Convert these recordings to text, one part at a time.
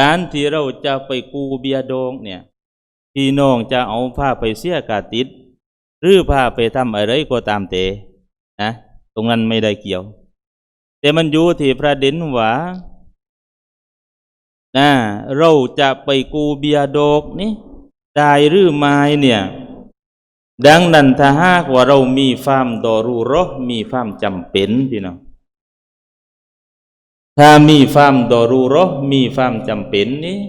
การที่เราจะไปกูเบียดงเนี่ยพี่น้องจะเอาผ้าไปเสียกาติด หรือผ้าไปทำอะไรก็ตามเตนะตรงนั้นไม่ได้เกี่ยว แต่มันอยู่ที่ประเด็นว่านะเราจะไปกูเบียดกนี่ได้หรือไม่เนี่ย ดังนั้นถ้าหากว่าเรามีความดอรูเรอมีความจำเป็นพี่น้อง ถ้ามีความดอรูเรอมีความจำเป็นนี่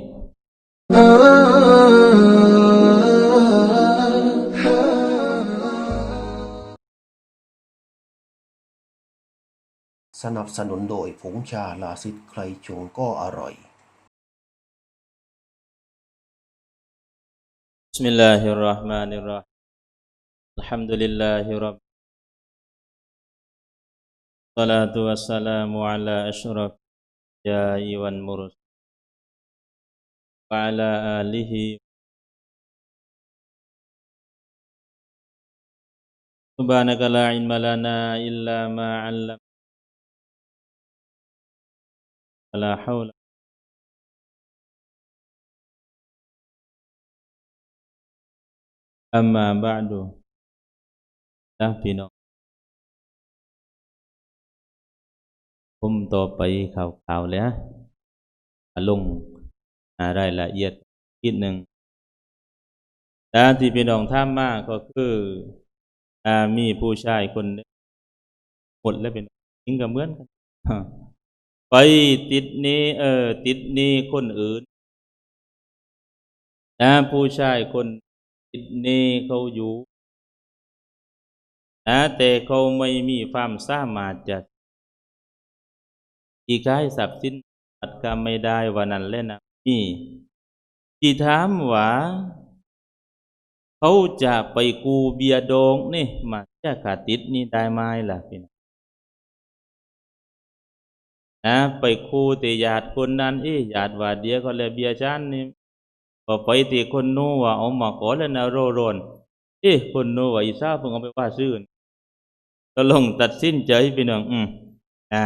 สนับสนุนโดยผงชาลาซิดใครชงก็อร่อย بسم الله الرحمن الرحيم الحمد لله رب الصلاة والسلام على أشرف الأنبياء والمرسلين وعلى آله سبحانك لا علم لنا إلا ما علمتنا ولا حول أما بعد น ผมต่อไปข่าวๆเลยฮะอะลงรายละเอียดนิดหนึ่งด้านที่พี่น้องท่ามมากก็คือมีผู้ชายคนหมดแล้วเป็นยิงกับเหมือนกันไปติดนี้เออติดนี้คนอื่นนะผู้ชายคนติดนี้เขาอยู่นะแต่เขาไม่มีความสามารถจะ อีกายทรัพย์สินอัดก็ไม่ได้วันนั้นเล่นนะนี่ที่ถามว่าเขาจะไปกูเบียดองนี่มาแจะขาดติดนี่ได้ไหมล่ะพี่น้องนะไปคูตีญาติคนนั้นเอ้ญาติว่าเดียก็เลยเบียร์ฉันนี่พอไปตีคนนู้ว่าเอาหมาขอแล้วนะโรโรนเอ้คนนู้ว่าอีซ่าเพิ่งเอาไปว่าซื้อก็ลงตัดสินใจพี่น้องอืมอ่า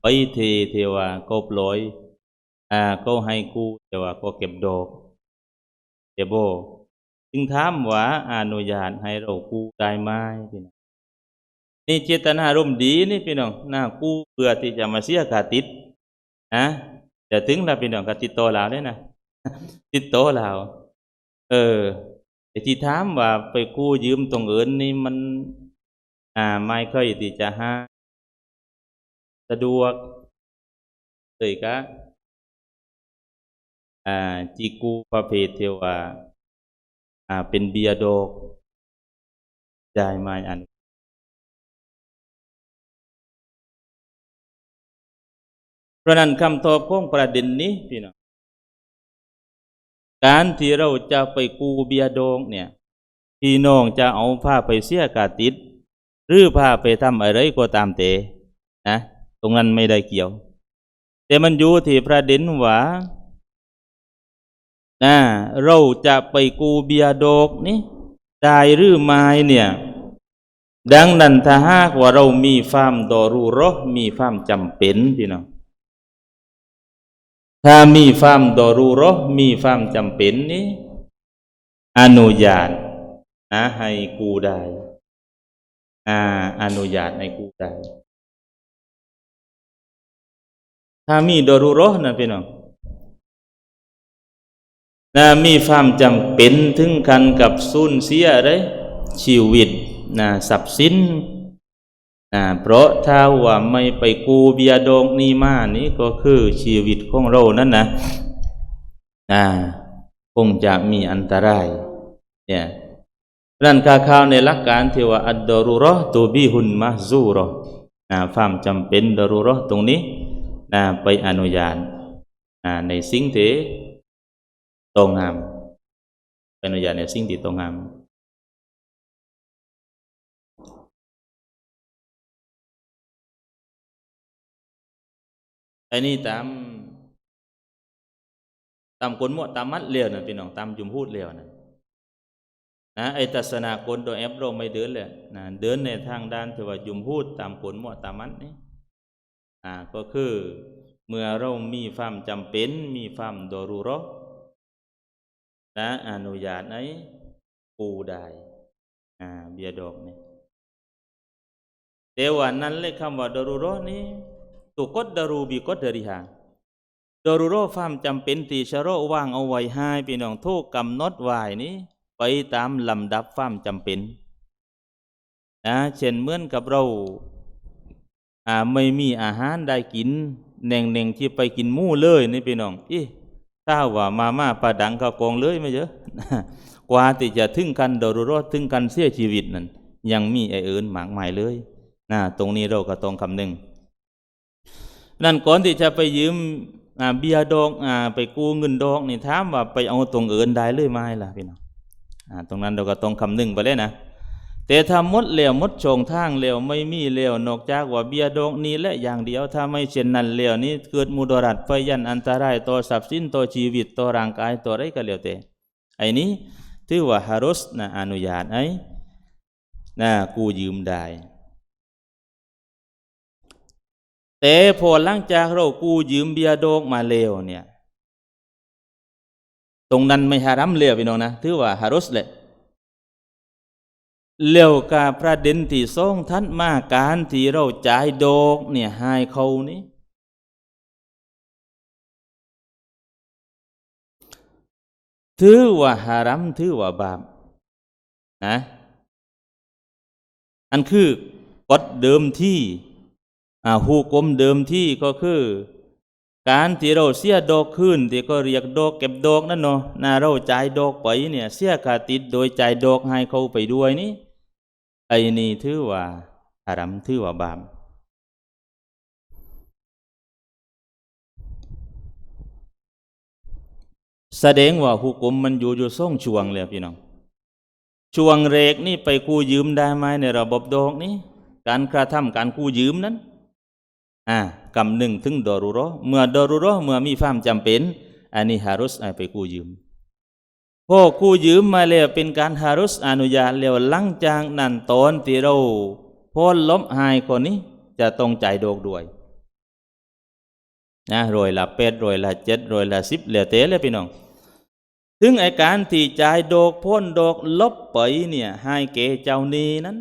ไปทีเทว่าก็ปล่อยอ่าก็ให้กู้แต่ว่าก็เก็บดอกเก็บโบจึงถามว่าอนุญาตให้เรากู้ได้ไหมพี่น้องนี่เจตนารมณ์ดีนี่พี่น้องน่ากู้เพื่อที่จะมาเสียคาติดนะแต่ถึงแล้วพี่น้องก็ติดต่อเราได้นะติดต่อเราเออแต่ที่ถามว่าไปกู้ยืมตรงอื่นนี่มัน อ่าไม่ค่อยที่จะหา สะดวกเลยก็จีกูประเภทเทวาเป็นเบียร์ดอกได้มาอันเพราะนั้นคำตอบของประเด็นนี้พี่น้องการที่เราจะไปกูเบียร์ดองเนี่ยพี่น้องจะเอาผ้าไปเสียกาติด หรือผ้าไปทำอะไรก็ตามเตนะ ตรงนั้นไม่ได้เกี่ยว แต่มันอยู่ที่ประเด็นว่านะเราจะไปกูเบียดกนี่ได้หรือไม่เนี่ย ดังนั้นถ้าหากว่าเรามีความดอรูรอมีความจำเป็นพี่น้องถ้ามีความดอรูรอมีความจำเป็นนี้อนุญาตนะให้กูได้ อ่า อนุญาตให้กูได้ ถ้ามีดอรูเรอนะพี่น้องนะมีความจำเป็นถึงกันกับสูญเสียเลยชีวิตนะทรัพย์สินนะเพราะถ้าว่าไม่ไปกูเบียดองนี้มานี้ก็คือชีวิตของเรานั่นนะนะคงจะมีอันตรายเนี่ยรันคาข่าวในหลักการที่ว่าอัดดอรุรอตูบีหุนมาซูรอนะความจำเป็นดอรุรอตรงนี้ นะไปอนุญาตนะในสิ่งที่ตรงงามเป็นอนุญาตในสิ่งที่ตรงงามไอ้นี่ตามตามกลมวตามมัดเลียวนะพี่น้องตามจุมพูดเลียวนะนะไอ้ตัศนากลโดยแอปเรไม่เดินเลยนะเดินในทางด้านที่ว่าจุมพูดตามกลมวตามมัดนี่ อ่าก็คือเมื่อเรามีความจำเป็น มีความดอรูราะห์นะอนุญาตให้ปูได้อ่าเบียดอกนี่แต่ว่านั้นเลยคำว่าดอรูราะห์นี้ตุกดดรูบีกดดริฮาดอรูราะห์ความจำเป็นที่ชะโรว่างเอาไว้ให้พี่น้องทุกกำหนดไว้นี้ไปตามลำดับความจำเป็นนะเช่นเหมือนกับเรา อ่าไม่มีอาหารได้กินแหน่งหน่งที่ไปกินหมู่เลยนี่พี่น้องอีถ้าว่ามาม่าปลาดังข้าวกองเลยไม่เยอะกว่าที่จะถึงกันดอรุรอดถึงกันเสียชีวิตนั่นยังมีไอเอินหมากหมายเลยนะตรงนี้เราก็ต้องคำนึงนั่นก่อนที่จะไปยืมเบียดอกอ่าไปกู้เงินดอกนี่ถามว่าไปเอาตรงเอินได้เลยไหมล่ะพี่น้องตรงนั้นเราก็ต้องคำนึงไปเลยนะ แต่ถ้าหมดแล้วมดชงทางแล้วไม่มีแล้วนอกจากว่าเบียดอกนี้และอย่างเดียวถ้าไม่เช่นนั้นแล้วนี้เกิดมุดรัตไฟยันอันตรายต่อทรัพย์สินต่อชีวิตต่อร่างกายต่ออะไรก็แล้วแต่ไอ้นี้ถือว่าฮารุสนะอนุญาตไอ้นะกูยืมได้แต่พอหลังจากเรากู้ยืมเบียดอกมาแล้วเนี่ย ตรงนั้นไม่ฮารัมเลยพี่น้องนะถือว่าฮารุสแหละ เลี้ยวกับประเด็นที่สองท่านมาการที่เราจ่ายดอกเนี่ยให้เขานี่ถือว่าฮารัมถือว่าบาปนะอันคือกฎเดิมที่อ่าหูกลมเดิมที่ก็คือ การที่เราเสียดอกขึ้นที่ก็เรียกดอกเก็บดอกนั่นเนาะนาเราจ่ายดอกไปเนี่ยเสียขาติดโดยจ่ายดอกให้เขาไปด้วยนี่ ไอ้นี่ถือว่าอารัมถือว่าบาปแสดงว่าหุกมมันอยู่อยู่ส่งช่วงเลยพี่น้องช่วงเรกนี่ไปกู้ยืมได้ไหมในระบบดอกนี้ การกระทำการกู้ยืมนั้นอ่ากำหนึ่งถึงดอรุโรเมื่อดอรุโรเมื่อมีความจำเป็นอันนี้ฮารุสไปกู้ยืม พอกู้ยืมมาแล้วเป็นการฮารุสอนุญาตแล้วหลังจากนั้นตอนที่เราพ้นล้มหายคนนี้ จะต้องจ่ายดอกด้วยนะรวยละเป็ดรวยละเจ็ดรวยละสิบเหลือเตะเลยพี่น้อง ถึงไอการที่จ่ายดอกพ้นดอกลบไปเนี่ยให้เกเจ้านี้นั้น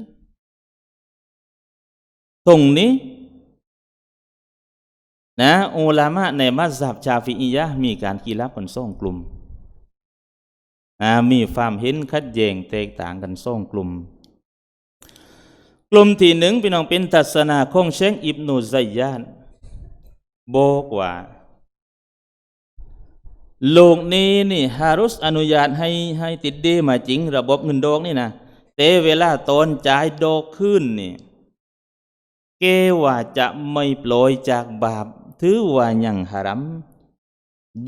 ตรงนี้นะอุลามะในมัสยิดชาฟิอียะมีการกีฬากันสองกลุ่ม มีความเห็นขัดแย้งแตกต่างกันสองกลุ่ม กลุ่มที่หนึ่งพี่น้องเป็นทัศนาของเชงอิบนุไซยานบอกว่าโลกนี้นี่ฮารุสอนุญาตให้ให้ติดดีมาจริง ระบบเงินดอกนี่นะแต่เวลาตอนจ่ายดอกขึ้นนี่เกว่าจะไม่ปล่อยจากบาป ถือว่าอย่างหารัม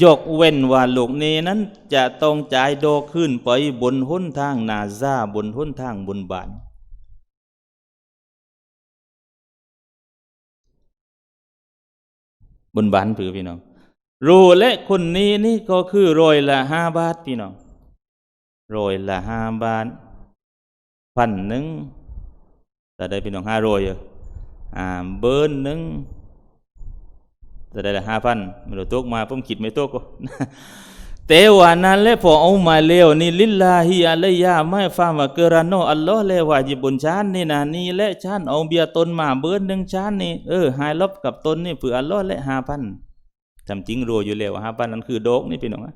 ยกเว้นว่าลูกนี้นั้น จะต้องจ่ายโดขึ้นไปบนหนทางนาซาบนหนทางบนบานบนบานผือพี่น้องรูและคนนี้นี่ก็คือโรยละห้าบาทพี่น้องโรยละห้าบาทพันหนึ่งแต่ได้พี่น้องห้าโรยอออ่าเบิร์นหนึ่ง จะได้ละห้าพันไม่รู้ตกมาผมคิดไม่ตกก็แต่ว่านั้นและพอเอามาเร็วนี่ลิลลาฮิอะลัยยาไม่ฟังว่าเกราโนอัลลอฮ์เลว่าจิบุญชานนี่นะนี่และชานเอาเบียตนมาเบิร์นหนึ่งชานนี่เออหายลบกับตนนี่เผื่ออัลลอฮ์และห้าพันทำจริงรู้อยู่แล้วห้าพันนั้นคือโดกนี่พี่น้องนะ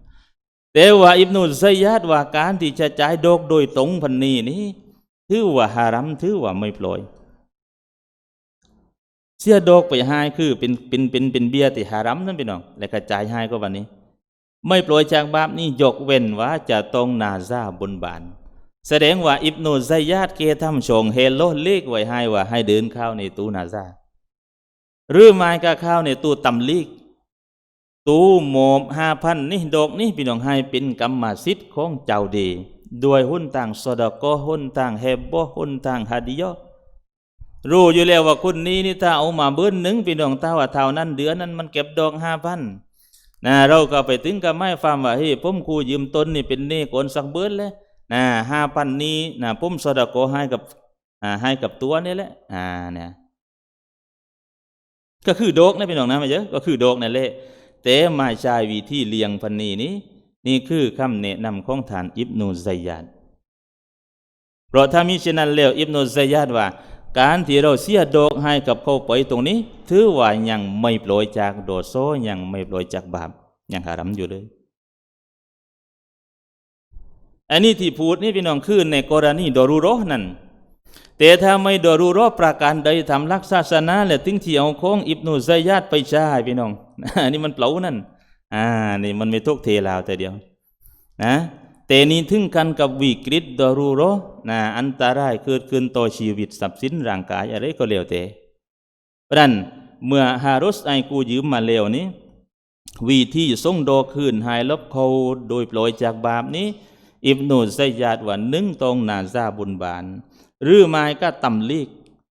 แต่ว่าอิบนุซัยยัดว่าการที่จะจ่ายโดกโดยตรงพันนี้นี่ถือว่าฮารัมถือว่าไม่ปล่อย เสียดอกไปให้คือเป็นเป็นเป็นเป็นเบียร์ที่ฮารัมนั่นพี่น้อง และกระจายให้ก็วันนี้ ไม่ปล่อยจากบาปนี้ยกเว้นว่าจะต้องนาซาบนบาน แสดงว่าอิบนุไซยาดเกทำชงเฮโลเลกไว้ให้ว่าให้เดินเข้าในตู้นาซาหรือไม้ก็เข้าในตู้ตำลีกตู้โมมห้าพันนี่ดอกนี่พี่น้องให้เป็นกรรมสิทธิ์ของเจ้าดีด้วยหุ้นต่างสดก็หุ้นต่างเฮบบหุ้นต่างฮัดิยอ รู้อยู่แล้วว่าคนนี้นี่ถ้าเอามาเบิ้นหนึ่งพี่น้องถ้าว่าเท่านั้นเดือนนั้นมันเก็บดอกห้าพันนะเราก็ไปถึงกับไม่ฟังว่าเฮ้ยผมครูยืมต้นนี่เป็นนี่โกนสักเบิ้นเลยนะห้าพันนี้นะผมสดก็ให้กับอ่าให้กับตัวนี่แหละอ่าเนี่ยก็คือโดกนะพี่น้องนะมาเยอะก็คือโดกนั่นแหละแต่มาใช้วิธีเลียงพันนีนี้ นี่คือคำแนะนำของฐานอิบนูไซยาดเพราะถ้ามีเช่นนั้นแล้วอิบนูไซยาดว่า การที่เราเสียดอกให้กับเขาไปตรงนี้ ถือว่ายังไม่ปล่อยจากโดดโซยังไม่ปล่อยจากบาปยังหารัมอยู่เลย อันนี้ที่พูดนี่พี่น้องคือในกรณีดอรูโรนั่นแต่ถ้าไม่ดอรูโรประการใดทำลักษาสนาและถึงที่เอาของอิบนุไซยาดไปใช้พี่น้องอันนี้มันเปล่านั่นอ่านี่มันไม่ทุกเทลาวแต่เดียว นะ แต่นี่ถึงกันกับวิกฤตดอรูโรนะอันตรายเกิดขึ้นต่อชีวิตทรัพย์สินร่างกายอะไรก็แล้วแต่เพราะนั้นเมื่อฮารุสไอกูยืมมาแล้วนี้วิธีส่งดอคืนหายลบเขาโดยปล่อยจากบาปนี้ อิบนูไซยาดว่าหนึ่งตรงนาซาบุญบาน หรือไม่ก็ตำลีก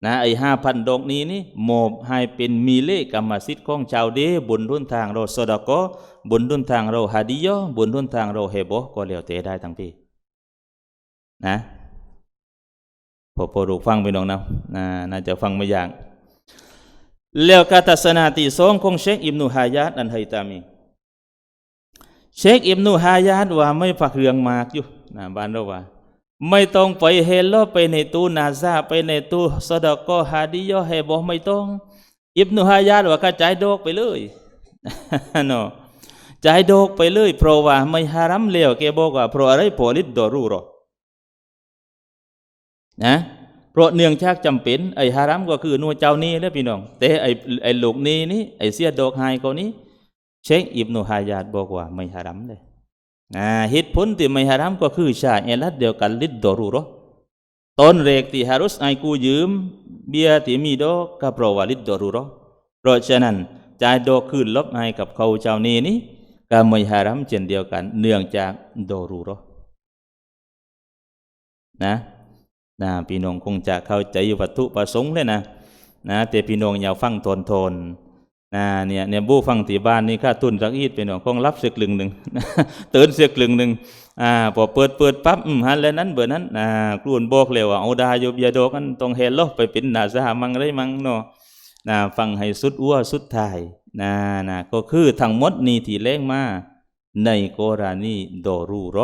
นะไอห้าพันดอกนี้นี่โมบให้เป็นมีเลขกรรมสิทธิ์ของชาวเดบุญรุ่นทางเราสดกอบุญรุ่นทางเราฮัดียอบุญรุ่นทางเราเฮโบก็แล้วแต่ได้ทั้งพี่นะพอพอดูฟังไปน้องนะนะน่าจะฟังไม่อย่างแล้วกาตัสนาที่สองของเชคอิบนุฮายาดอันไฮตามี เชคอิบนุฮายาดว่าไม่ฝักเรืองมากอยู่นะบ้านเราว่า ไม่ต้องไปเฮลโลไปในตู้นาซาไปในตู้สดกอฮาดิยอเฮบอกไม่ต้อง อิบนุฮายาดว่ากระจายดกไปเลยเนาะจ่ายดกไปเลยเพราะว่าไม่ฮารัมเลวแกบอกว่าเพราะอะไรพอลิดดอรูรอนะเพราะเนื่องจากจำเป็นไอ้ฮารัมก็คือนัวเจ้านี้แล้วพี่น้อง แต่ไอ้ไอ้ลูกนี้นี่ไอ้เสียดอกไฮเขานี้เชคอิบนุฮายาดบอกว่าไม่ฮารัมเลย อ่าเหตุผลที่ไม่ฮารัมก็คือชาเอลัดเดียวกันลิดดอรูรอตอนเรกที่ฮารุสไอกูยืม เบียที่มีดอกก็เพราะว่าลิดดอรูรอเพราะฉะนั้นจ่ายดอกคืนลบให้กับเขาเจ้านี้นี้ก็ไม่ฮารัมเช่นเดียวกัน เนื่องจากดอรูรอนะนะพี่น้องคงจะเข้าใจวัตถุประสงค์เลยนะนะแต่พี่น้องอย่าฟังทนทน นะเนี่ยเนี่ยบู้ฟังที่บ้านนี่ค่าทุนสักอีดพี่น้องคงรับเสียกลึงหนึ่งเตื่นเสียกลึงหนึ่งอ่าพอเปิดเปิดปั๊บอืมฮันแล้วนั้นเบอร์นั้นอ่ากลุ่นบอกเลยว่าเอาดาโยบยาโดกันต้องเฮลโลไปเป็นนาซามังไรมังเนาะนะฟังให้สุดอ้วสุดท้ายนะนะก็คือทั้งหมดนี้ที่เล้งมาในโกรณีโดรูโร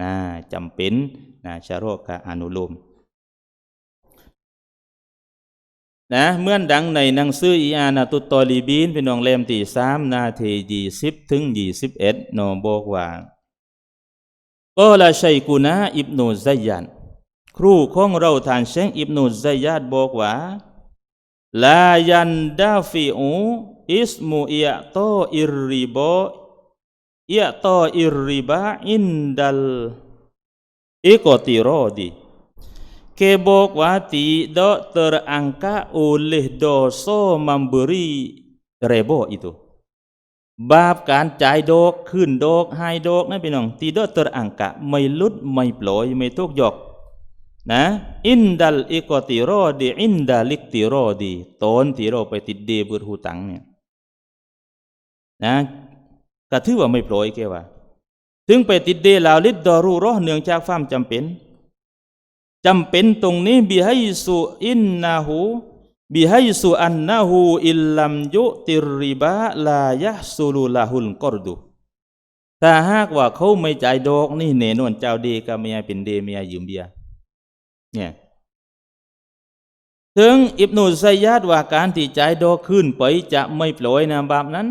นะจำเป็นนะชะโรกะอนุโลม นะเมื่อนดังในหนังสืออีอานาตุตอลีบีนเป็นนองเล่มที่สามนาทียี่สิบถึงยี่สิบเอ็ดโนบอกว่าก็ละชัยกุนาอิบนูไซยันครูของเราทานเชงอิบนูไซยัดบอกว่าลายันดาฟิอูอิสมูอียโตอิริบอียโตอิริบาอินดัลอิกติโรดี Kebok wati do terangkat oleh dosa memberi rebo itu. Bab การจ่ายดอกขึ้นดอกให้ดอกนะพี่น้องที่ดอก terangkat ไม่ลุดไม่ปล่อยไม่ทุกยอกนะอินดัลอิกติรอดีอินดัลิกติรอดีตอนที่เราไปติดเดบืดหูตังเนี่ยนะก็ถือว่าไม่ปล่อยแกว่า ถึงไปติดเดลาวลิดดอรูรอเนื่องจากความจำเป็น จำเป็นตรงนี้บิให้สุอินนาหูบิให้สุอันนาหูอิลลัมยุติริบะลายะสุลุลาหุลกอรดุถ้าหากว่าเขาไม่จ่ายดอกนี่เนนวนเจ้าดีก็ไม่เป็นเดเมียยืมเบียเนี่ยถึงอิบนุไซยาดว่าการที่จ่ายดอกขึ้นไปจะไม่ปล่อยนะบาปนั้น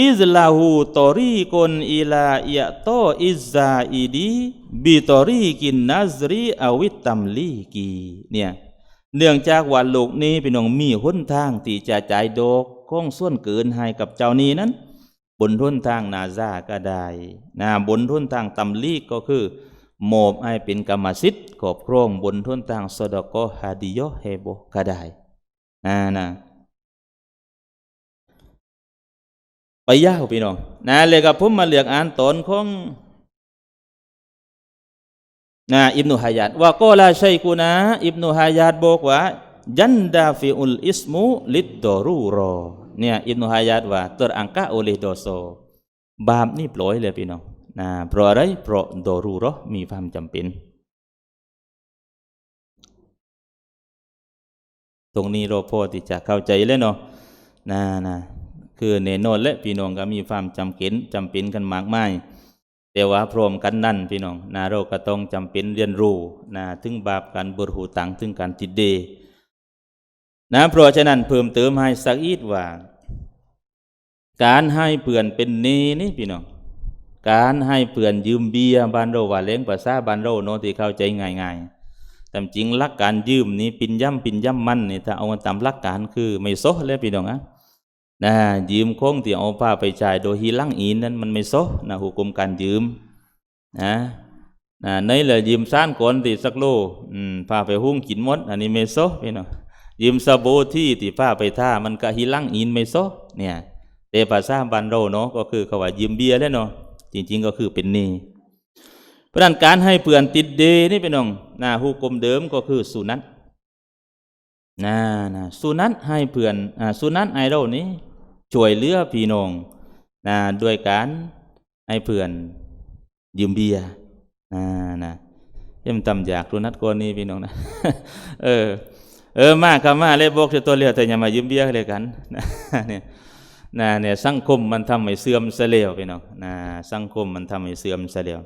อิซลาหูตอรีกนอิลาอิยะโตอิซาอิดีบิตอรีกินนัซรีอวิตตัมลีกีเนี่ยเนื่องจากว่าโลกนี้พี่น้องมีหนทางที่จะจ่ายดอกของส่วนเกินให้กับเจ้านี้นั้น บนทุนทางนาซาก็ได้นะบนทุนทางตัมลีกก็คือโมบให้เป็นกรรมสิทธิ์ครอบครองบนทุนทางสดกฮาดิโยเฮโบก็ได้นะนะ ไปยาวพี่น้องนะเลยกับผมมาเลือกอ่านตอนของนะอิบนุฮายาดว่าก็ลาชัยกุนะอิบนุฮายาดบอกว่ายันดาฟิอุลอิสมูลิดดอรูรอเนี่ยอิบนุฮายาดว่า terangkat oleh dosa บาปนี่ปล่อยเลยพี่น้องนะเพราะอะไรเพราะดอรูรอมีความจำเป็น ตรงนี้เราพอที่จะเข้าใจเลยเนาะนะนะ คือเนโนนและพี่น้องก็มีความจำเป็นจำเป็นกันมากมายแต่ว่าพร้อมกันนั่นพี่น้องนะเราก็ต้องจำเป็นเรียนรู้นะถึงบาปการบุรหูตังถึงการติดเดนะเพราะฉะนั้นเพิ่มเติมให้สักอีกว่า การให้เปื่อนเป็นเนนี่พี่น้องการให้เปื่อนยืมเบียบานเราว่าเลี้ยงภาษาบานเราโนที่เข้าใจง่ายๆแต่จริงหลักการยืมนี่ปินย่ำปินย่ำมันนี่ถ้าเอาตามหลักการคือไม่โซะเลยพี่น้องอะ นะยืมคงที่เอาผ้าไปจ่ายโดยฮีลังอีนนั้นมันไม่โซนะหุกมการยืมนะนะในเลยยืมซ่านก่อนที่สักโลอืมผ้าไปหุ้งกินมด อันนี้ไม่โซพี่น้องยืมสบู่ที่ที่ผ้าไปท่ามันก็ฮีลังอีนไม่โซเนี่ยแต่ภาษาบ้านเรเนาะก็คือเขาว่ายืมเบียร์แล้วเนาะจริง ๆ ก็คือเป็นหนี้เพราะนั้นการให้เปื่อนติดเดนี่เป็นน้องนะฮูกลมเดิมก็คือสุนัตนะนะสุนัตให้เปื่อนอ่าสุนัตไอเรานี้ ช่วยเหลือพี่น้องนะด้วยการให้เพื่อนยืมเบียร์นะนะเอ็มตำอยากสุนัตก่อนนี้พี่น้องนะเออ เออมาครับมาเลยบอกจะตัวเลียวแต่อย่ามายืมเบียร์เลยกันนะเนี่ยนะเนี่ยสังคมมันทำให้เสื่อมเสียแล้วพี่น้องนะสังคมมันทำให้เสื่อมเสียแล้ว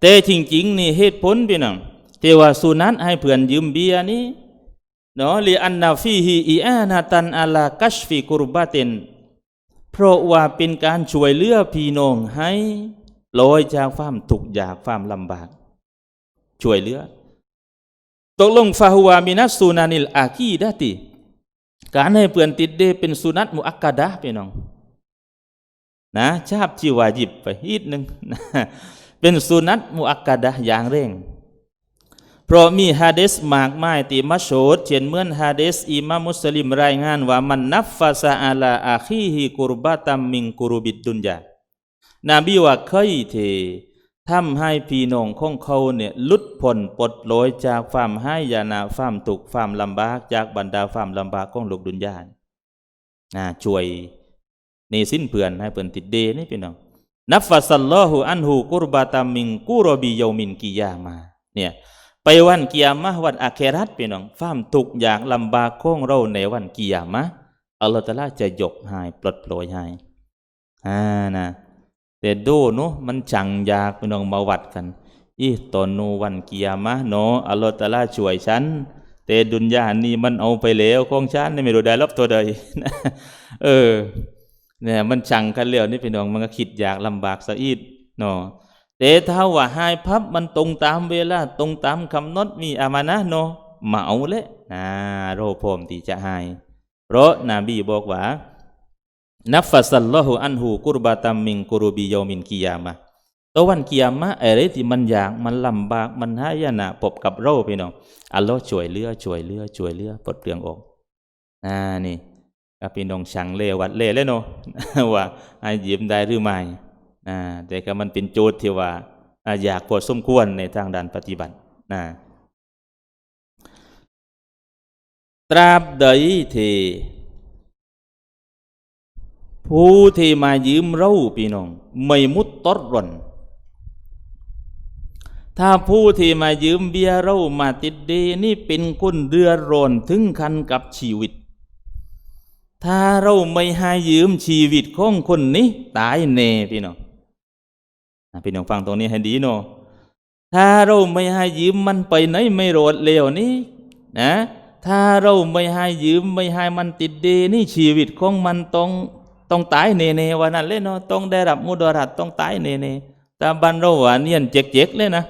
แต่จริงๆนี่เหตุผลพี่น้องที่ว่าสุนัตให้เพื่อนยืมเบียร์นี่ เนาะลีอันนาฟีฮีอีอานาตันอาลากัชฟีกุรบาเตนเพราะว่าเป็นการช่วยเหลือพี่น้องให้ลอยจากความทุกข์ยากความลำบาก ช่วยเหลือ ตกลงฟาฮุวามินัสซูนานิลอากีดะติ การให้เพื่อนติดเดเป็นสุนัตมุอักกะดะพี่น้อง นะชาบที่วาจิบไปอีกหนึ่งเป็นสุนัตมุอักกะดะอย่างเร่ง พราะมีฮะดีษมากมายที่มาโชดเช่นเหมือนฮะดีษอิมามมุสลิมรายงานว่ามันนับฟาซาอาลาอาคีฮิกุรบาตัมมิงกุรุบิดดุนยานบีว่าเคยเททำให้พี่น้องของเขาเนี่ยลุดพ้นปลดลอยจากความให้ยานาความตุกความลำบากจากบรรดาความลำบากของโลกดุนยานะช่วยในสิ้นเพื่อนให้เพื่อนติดเดนี่พี่น้องนับฟัสัลลอฮุอันหูกุรบาตามิงกุรบียามินกิยามาเนี่ย ไปวันกิยามะห์วันอาเครัตพี่น้องความทุกข์อยากลำบากของเราในวันกิยามะอัลลอฮฺตะอาลาจะยกให้ปลดโปรยให้อ่านะแต่ดูเนาะมันจังอยากพี่น้องมาวัดกันอีตอนนูวันกิยามะเนาะอัลลอฮฺตะอาลาช่วยฉันแต่ดุนยานี่มันเอาไปแล้วของฉันนี่ไม่รู้ได้รับตัวใดเออเนี่ยมันจังกันแล้วนี่พี่น้องมันก็คิดอยากลำบากซะอีกเนาะ แต่ถ้าว่าให้พับมันตรงตามเวลาตรงตามคำนดมีอามานะเนาะมาเอาเลยนะโรพรมที่จะให้เพราะนบีบอกว่านับฟัสลลอฮุอันหูกุรบาตัมมิงกุรุบิโยมินกิยามะตัววันกิยามะอะไรที่มันยากมันลำบากมันหายนะพบกับเราพี่น้องอัลลอฮ์ช่วยเลือช่วยเลือช่วยเลือปลดเปลืองออกอ่านี่ก็พี่น้องช่างเลวัดเลเลยเนาะว่าให้ยืมได้หรือไม่ อ่าแต่ก็มันเป็นโจทย์ที่ว่าอยากพอสมควรในทางด้านปฏิบัตินะตราบใดที่ผู้ที่มายืมเราพี่น้อง ไม่มุดตรรนถ้าผู้ที่มายืมเบียร์เรามาติดเดนี่เป็นคนเรือร้อนถึงคันกับชีวิต ถ้าเราไม่ให้ยืมชีวิตของคนนี้ตายแน่พี่น้อง พี่น้องฟังตรงนี้ให้ดีเนาะถ้าเราไม่ให้ยืมมันไปไหนไม่รอดเลวนี้นะ ถ้าเราไม่ให้ยืมไม่ให้มันติดเดนี่ชีวิตของมันต้องต้องตายเน่ๆวันนั้นเลยเนาะต้องได้รับมุดรัตต้องตายเน่ๆแต่บันเราว่าเนียนเจ๊กๆเลยนะ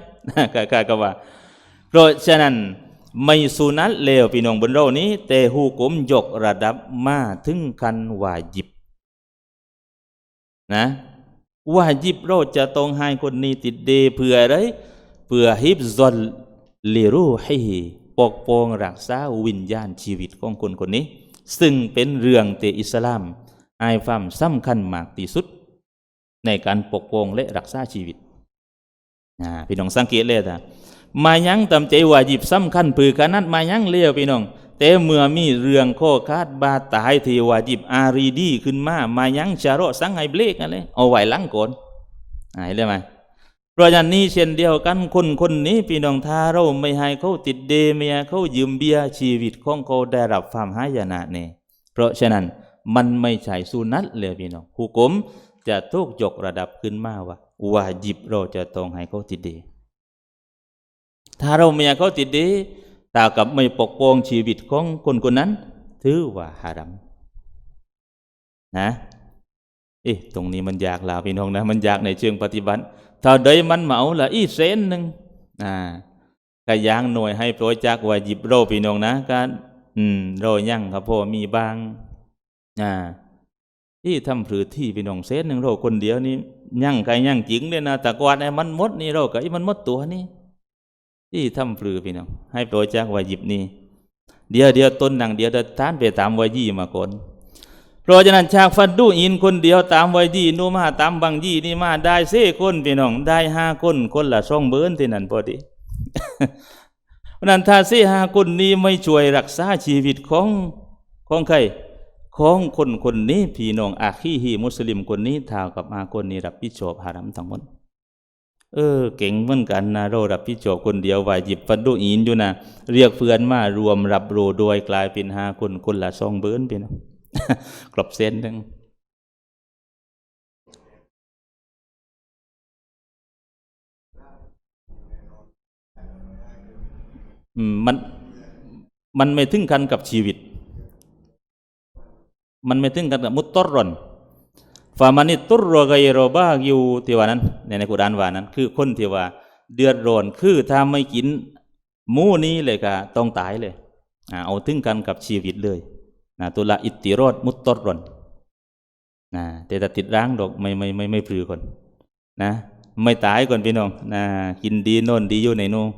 ก็ก็ก็ว่าเพราะฉะนั้นไม่สุนัตเลวพี่น้องบนเรานี้ แต่หูกมยกระดับมาถึงคันวาจิบ นะ ว่าจิบเราจะต้องให้คนนี้ติดเดเพื่ออะไรเพื่อฮิบซอลลิรูให้ปกป้องรักษาวิญญาณชีวิตของคนคนนี้ ซึ่งเป็นเรื่องเตอิสลามให้ความสำคัญมากที่สุด ในการปกป้องและรักษาชีวิตอ่าพี่น้องสังเกตเลยนะมายังตำใจว่าจิบสำคัญปือกันนั้นมายังเลี้ยวพี่น้องแต่เมื่อมีเรื่องข้อคาดบาตายที่วาจิบอารีดีขึ้นมา มายังชาโรสังไห้เบลกกันเลยเอาไว้หลังก่อนหายเลยไหมเพราะฉะนั้นนี้เช่นเดียวกันคนคนนี้พี่น้องทาเราไม่ให้เขาติดเดเมียเขายืมเบียชีวิตของเขาได้รับความหายนะเนี่ยเพราะฉะนั้นมันไม่ใช่สุนัตเลยพี่น้องผู้กมจะถูกยกระดับขึ้นมาว่าวาจิบเราจะต้องให้เขาติดเดถ้าเราไม่อยเขาติดเดี ตากับไม่ปกป้องชีวิตของคนคนนั้น ถือว่าฮารัมนะเอ๊ะตรงนี้มันยากลาพี่น้องนะ มันยากในเชิงปฏิบัติ ถ้าได้มันเหมาละอีเซนหนึ่งอ่าก็ยางหน่วยให้โปรยจากว่าหยิบโรพี่น้องนะการอืมโรยั่งครับพ่อมีบางอ่าที่ทำผือที่พี่น้องเซนหนึ่งโรคนเดียวนี่ยั่งไก่ยั่งจิงเลยนะแต่กวาดไอ้มันมดนี่โรก็ไอ้มันมดตัวนี่ ที่ทำผือพี่น้องให้โปรยจากว่าหยิบนี่เดียวเดียวต้นหนังเดียวเดินทานไปตามวายี่มาก่อนเพราะฉะนั้นชากฟันดูอินคนเดียวตามไว้ดีนูมาตามบางยี่นี่มาได้เซ่คนพี่น้องได้ห้าคนคนละช่องเบิ้นที่นั่นพอดีเพราะนั้นถ้าเซ่ห้าคนนี้ไม่ช่วยรักษาชีวิตของของใครของคนคนนี้พี่น้องอาคีฮีมุสลิมคนนี้ท่ากับอาคนนี้รับผิดชอบหารัมทั้งหมด เออ เก่งเหมือนกันนะเรารับผิดชอบคนเดียวว่าหยิบฟันดูอินอยู่นะเรียกเพื่อนมารวมรับรู้โดยกลายเป็นห้าคนคนละช่องเบิ้นพี่น้องกรอบเส้นหนึ่งมันมันไม่ถึงกันกับชีวิต มันไม่ถึงกันกับมุตตรรอนามานิตุรโรกยโรบาอยู่ที่ว่านั้นในในกุรานว่านั้น คือคนที่ว่า เดือดร้อนคือถ้าไม่กินหมูนี้เลยก็ต้องตายเลยเอาถึงกันกับชีวิตเลยนะตุละอิติโรดมุตตรรอนนะแต่ถ้าติดร้างดอกไม่ไม่ไม่ไม่พลือคนนะ ไม่ตายก่อนพี่น้องนะกินดีโน่นดีอยู่ในโน่น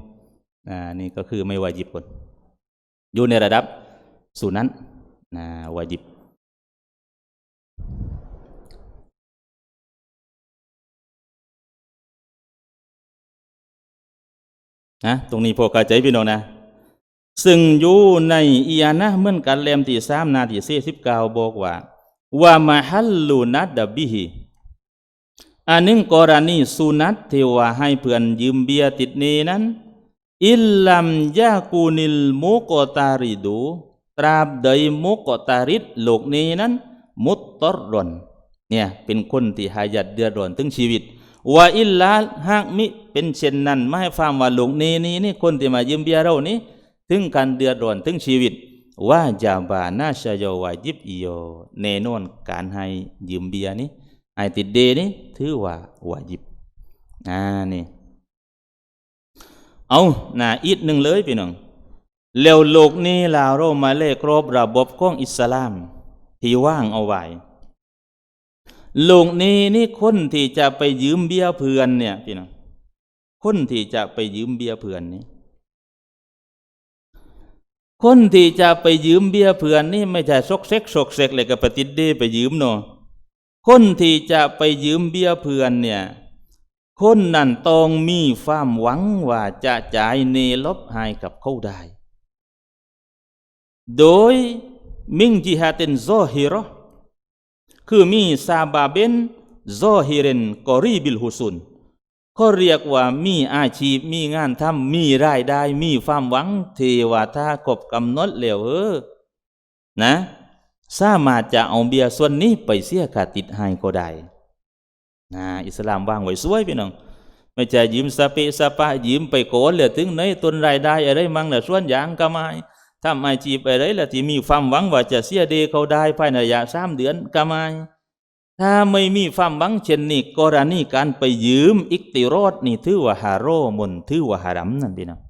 นะนี่ก็คือไม่วาจิบคนอยู่ในระดับสูนั้นนะวาจิบ นะตรงนี้พอเข้าใจพี่น้องนะ ซึ่งอยู่ในอียานะเหมือนกันเล่มที่สามนาทีสี่สิบเก้าบอกว่าว่ามาฮัลลูนัดดับบิฮิอันหนึ่งกรณีสุนัตที่ว่าให้เพื่อนยืมเบียติดนี้นั้น อิลลัมยากูนิลมุกตาริดู ตราบใดมุกตาริดโลกนี้นั้น มุตตรรอนเนี่ยเป็นคนที่หายัดเดือดร้อนถึงชีวิต ว่าอิลลาหากมิเป็นเช่นนั้นไม่ให้ฟังว่าโลกนี้นี่นี่คนที่มายืมเบียเรานี้ถึงการเดือดร้อนถึงชีวิต ว่าจาบานาชโยวายิบอีโยแน่นอนการให้ยืมเบียนี้ไอติดเดนี้ถือว่าวายิบอ่านี่เอาหน้าอีกหนึ่งเลยพี่น้องแล้วโลกนี้ลาวเรามาเลขรบระบบของอิสลาม ที่ว่างเอาไว้ ลกนี้นี่คนที่จะไปยืมเบี้ยเพื่อนเนี่ยพี่น้องคนที่จะไปยืมเบี้ยเพื่อนนี่คนที่จะไปยืมเบี้ยเพื่อนนี่ไม่ใช่ซกเซกซกเซกเลยกับปฏิดเดไปยืมเนาะคนที่จะไปยืมเบี้ยเพื่อนเนี่ย คนนั้นต้องมีความหวังว่าจะจ่ายเนลบให้กับเขาได้ โดยมิงจิฮาเตนโซฮิรอ คือมีซาบาเบนโซฮิเรนกอรีบิลฮุซุนเขาเรียกว่ามีอาชีพมีงานทำมีรายได้ มีความหวังเทว่าถ้าครบกำหนดแล้วเออนะสามารถจะเอาเบียร์ส่วนนี้ไปเสียค่าติดให้ก็ได้นะอิสลามวางไว้สวยพี่น้องไม่ใช่ยืมสเปสปะยืมไปโกนเหลือถึงในตนรายได้อะไรมั่งเหลือส่วนอย่างก็ไม่ ทำอาชีพอะไรละที่มีความหวังว่าจะเสียเดเขาได้ภายในระยะสามเดือนก็ไม่ถ้าไม่มีความหวังเช่นนี้กรณีการไปยืมอิกติรอดนี่ถือว่าฮาโรมนถือว่าฮารัมนั่นพี่น้อง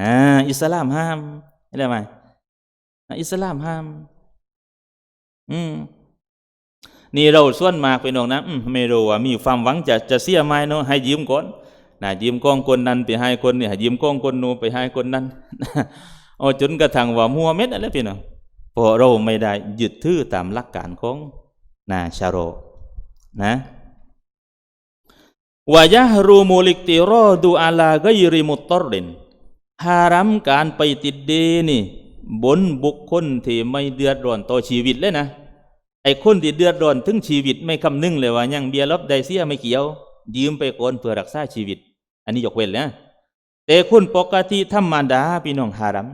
นะอิสลามห้ามเห็นไหมอิสลามห้าม อืมนี่เราส่วนมากพี่น้องนะมไม่รู้ว่ามีความหวังจะจะเสียไหมเนาะให้ยืมก่อนนะยืมกองคนนั้นไปให้คนนี่ให้ยืมกองคนนู้นไปให้คนนั้น โอ้จนกระทั่งว่ามัวเม็ดอะไรพี่น้องเพราะเราไม่ได้ยึดถือตามหลักการของนะชาโรนะวายะรูมูลิกติรอดูอาลากยริมุตตรินฮารัมการไปติดเดนี่บนบุคคลที่ไม่เดือดร้อนต่อชีวิตเลยนะ ไอ้คนที่เดือดร้อนถึงชีวิตไม่คำนึงเลยว่ายังเบียร์ลบไดเสียไม่เกี่ยว ยืมไปโอนเพื่อรักษาชีวิต อันนี้ยกเว้นนะแต่คนปกติธรรมดาพี่น้องฮารัม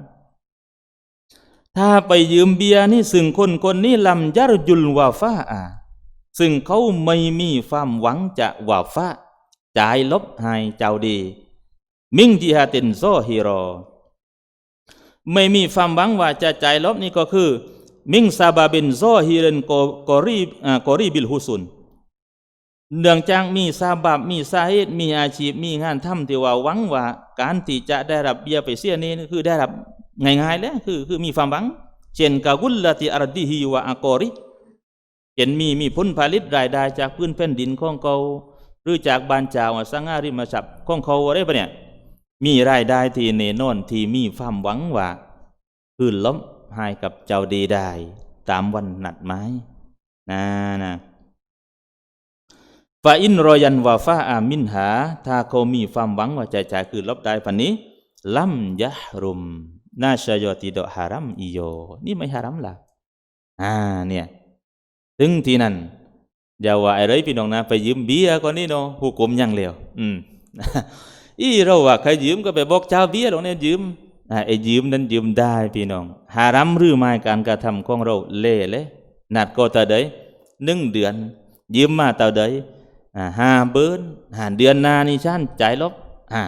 ถ้าไปยืมเบียร์นี่ซึ่งคนคนนี้ลำยารยุลวาฟ้าอาซึ่งเขาไม่มีความหวังจะวาฟ้าจ่ายลบให้เจ้าดี มิ่งจิฮาตินโซฮิรอไม่มีความหวังว่าจะจ่ายลบนี่ก็คือ มิ่งซาบาบินโซฮิรินโกโกรีอ่าโกรีบิลฮุซุนเนื่องจากมีซาบับมีสาเหตุมีอาชีพมีงานทำที่ว่าหวังว่า การที่จะได้รับเบี้ยไปเสียนี่คือได้รับ ง่ายๆแล้วคือคือมีความหวัง เช่นกากุลลาติอารดิฮิวะอากอริเช่นมีมีผลผลิตรายได้จากพื้นแผ่นดินของเขาหรือจากบ้านเจ้าอสังหาริมทรัพย์ของเขาอะไรปะเนี่ยมีรายได้ที่เนนอนที่มีความหวังว่าคืนล้มให้กับเจ้าดีได้ตามวันนัดหมายนะนะฟาอินรอยันวาฟาอามินหา ถ้าเขามีความหวังว่าจะจ่ายคืนลบได้พันนี้ ลัมยะรุม น่าชยอติดอกฮารัมอีโยนี่ไม่ฮารัมล่ะอ่าเนี่ยถึงที่นั่นอย่าว่าไอ้ไรพี่น้องนะไปยืมเบียร์ก่อนนี่เนาะผู้กลมยังเลวอืมอีเราว่าใครยืมก็ไปบอกเจ้าเบียร์หรอกเนี่ยยืมอ่าไอ้ยืมนั้นยืมได้พี่น้องฮารัมหรือไม่การกระทำของเราเล่เลยนัดก็ตาเดยหนึ่งเดือน ยืมมาตาเดยอ่าห้าเบิร์นห้าเดือนนานี่ชันจ่ายลบอ่า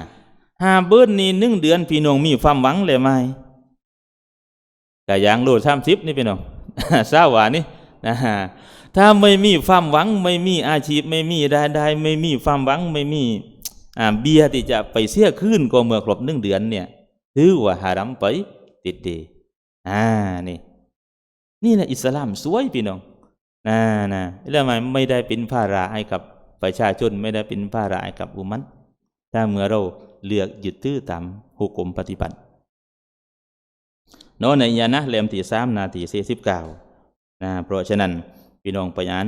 หาเบิร์นนี่หนึ่งเดือนพี่น้องมีความหวังเลยไหมกะยางโลดสามสิบนี่พี่น้องทราบว่านี่นะฮะถ้าไม่มีความหวังไม่มีอาชีพไม่มีรายได้ไม่มีความหวังไม่มีอ่าเบียที่จะไปเสียคืนก็เมื่อครบหนึ่งเดือนเนี่ยถือว่าฮารัมไปติดดีอ่านี่นี่นะอิสลามสวยพี่น้องนะนะแล้วมันไม่ได้เป็นภาระให้กับประชาชนไม่ได้เป็นภาระให้กับอุมัตถ้าเมื่อเรา liệt dịch tư tạm hukum pati bạch nó này nhà nát lem tỷ สามนาทีสี่สิบเก้านะเพราะฉะนั้นพี่น้องประยาน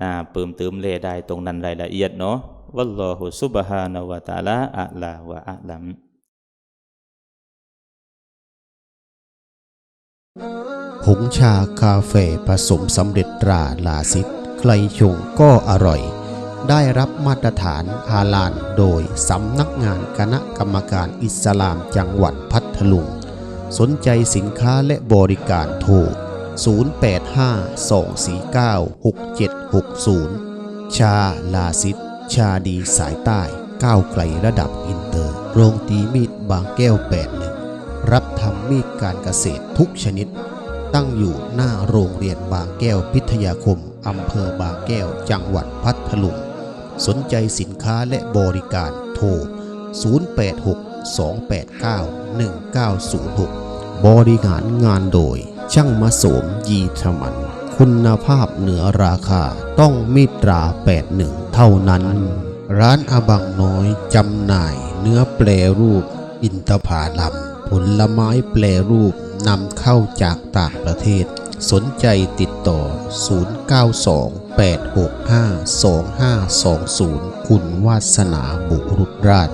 นะเพิ่มเติมเลได้ตรงนั้นรายละเอียดเนาะวัลลอฮุซุบฮานาวะตาลาอัลลาวะอัลลัม ผงชากาแฟผสมสำเร็จตราลาซิดใครชงก็อร่อย ได้รับมาตรฐานฮาลานโดยสำนักงานคณะกรรมการอิสลามจังหวัดพัทลุง สนใจสินค้าและบริการโทร 0852496760 ชาลาซิดชาดีสายใต้ ก้าวไกลระดับอินเตอร์ โรงตีมีดบางแก้ว81รับทำมีดการเกษตรทุกชนิด ตั้งอยู่หน้าโรงเรียนบางแก้วพิทยาคมอำเภอบางแก้วจังหวัดพัทลุง สนใจสินค้าและบริการโทร 0862891906 บริหารงานโดย ช่างมาโสมยีธมัน คุณภาพเหนือราคาต้องมิตรา 81 เท่านั้น ร้านอาบังน้อยจำหน่ายเนื้อแปรรูป อินทผาลัมผลไม้แปรรูปนำเข้าจากต่างประเทศ สนใจติดต่อ 0928652520 คุณวาสนาบุรุษราช